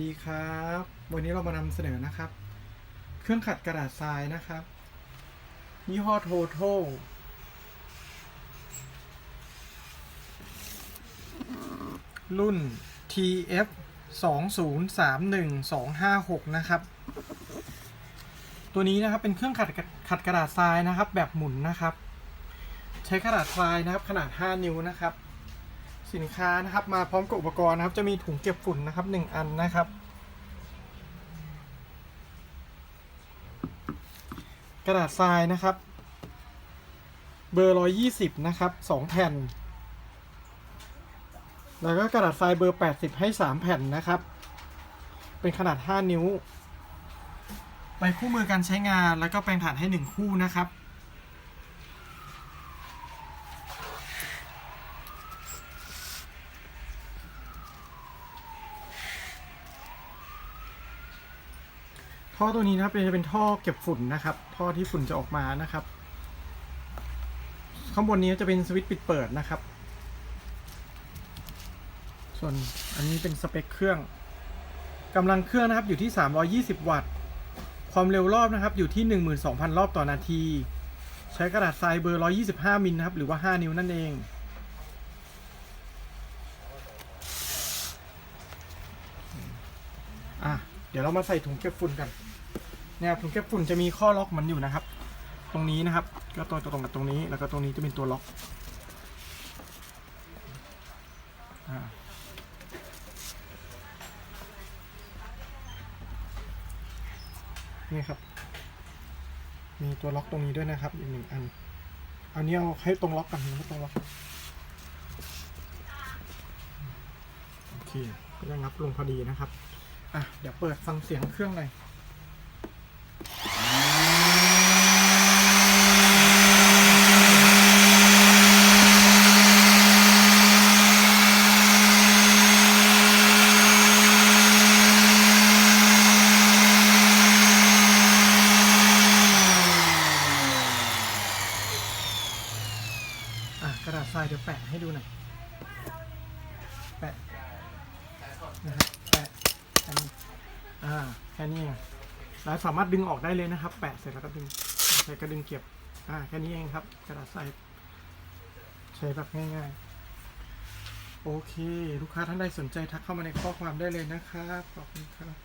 ดีครับ วันนี้เรามานำเสนอนะครับ เครื่องขัดกระดาษทรายนะครับ ยี่ห้อโทโทรุ่น TF 2 0 3 1 2 5 6 นะครับ ตัวนี้นะครับเป็นเครื่องขัดขัดกระดาษทรายนะครับ แบบหมุนนะครับ ใช้กระดาษทรายนะครับขนาด 5 นิ้วนะครับ สินค้านะครับ มาพร้อมกับอุปกรณ์นะครับ จะมีถุงเก็บฝุ่นนะครับ 1 อันนะครับ กระดาษทรายนะครับ เบอร์ 120 นะครับ 2 แผ่น แล้วก็กระดาษทรายเบอร์ 80 ให้ 3 แผ่นนะครับ เป็นขนาด 5 นิ้วไปคู่มือการใช้งานแล้วก็แปรงถ่านให้ 1 คู่นะครับ ท่อตัวนี้นะครับจะเป็นท่อเก็บฝุ่นนะครับ ท่อที่ฝุ่นจะออกมานะครับ ข้างบนนี้จะเป็นสวิตช์ปิดเปิดนะครับ ส่วนอันนี้เป็นสเปคเครื่องกำลังเครื่องนะครับอยู่ที่ 320 วัตต์ ความเร็วรอบนะครับอยู่ที่ 12,000 รอบต่อนาที ใช้กระดาษทรายเบอร์ 125 มิลนะครับ หรือว่า 5 นิ้วนั่นเอง อะ เดี๋ยวเรามาใส่ถุงเก็บฝุ่นกันเนี่ยครับถุงเก็บฝุ่นจะมีข้อล็อกมันอยู่นะครับ ตรงนี้นะครับ ก็ตรงตรงกับตรงนี้ แล้วก็ตรงนี้จะเป็นตัวล็อกนี่ครับ มีตัวล็อกตรงนี้ด้วยนะครับอีกหนึ่งอันอันนี้เอาให้ตรงล็อกกันไม่ตรงล็อกโอเคก็ยังรับลงพอดีนะครับ อะ เดี๋ยวเปิดฟังเสียงเครื่องหน่อยอะกระดาษทรายเดี๋ยวแปะให้ดูหน่อย แปะนะครับ อ่าแค่นี้เองแล้วสามารถดึงออกได้เลยนะครับ แปะเสร็จแล้วก็ดึงใช้กระดึงเก็บอ่าแค่นี้เองครับ กระดาษทรายใช้แบบง่ายๆ โอเค ลูกค้าท่านใดสนใจทักเข้ามาในข้อความได้เลยนะครับ ขอบคุณครับ